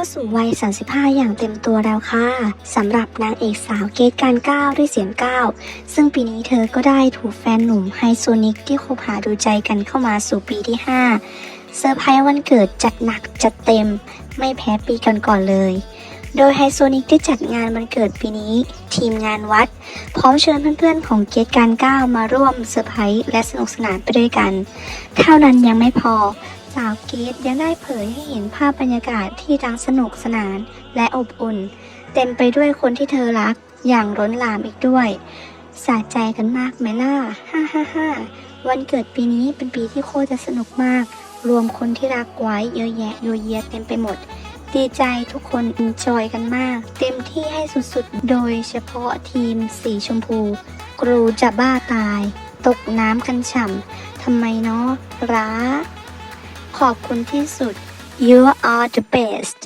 าสู่วัย 35 อย่างเต็มตัวแล้วค่ะสำหรับนางเอกสาวเกตการก้าวด้วยเสียงก้าวซึ่งปีนี้เธอก็ได้ถูกแฟนหนุ่มไฮโซนิกที่คบหาดูใจกันเข้ามาสู่ปีที่ 5 เซอร์ไพรส์วันเกิดจัดหนักจัดเต็ม ไม่แพ้ปีก่อนๆเลย โดยไฮโซนิกได้จัดงานวันเกิดปีนี้ ทีมงานวัด พร้อมเชิญเพื่อนๆของเกตการก้าวมาร่วมเซอร์ไพรส์และสนุกสนานไปด้วยกัน เท่านั้นยังไม่พอ สาวเกตยังได้เผยให้เห็นภาพบรรยากาศที่ทั้งสนุกสนานและอบอุ่น เต็มไปด้วยคนที่เธอรักอย่างล้นหลามอีกด้วยสะใจกันมากไหมล่ะฮ่าฮ่าฮ่าวันเกิดปีนี้เป็นปีที่โคตรจะสนุกมาก รวมคนที่รักไว้เยอะแยะโยเยะเต็มไปหมด ดีใจทุกคนอินจอยกันมาก เต็มที่ให้สุดๆ โดยเฉพาะทีมสีชมพู ครูจะบ้าตาย ตกน้ำกันฉ่ำทำไมเนาะรัก ขอบคุณที่สุด you are the best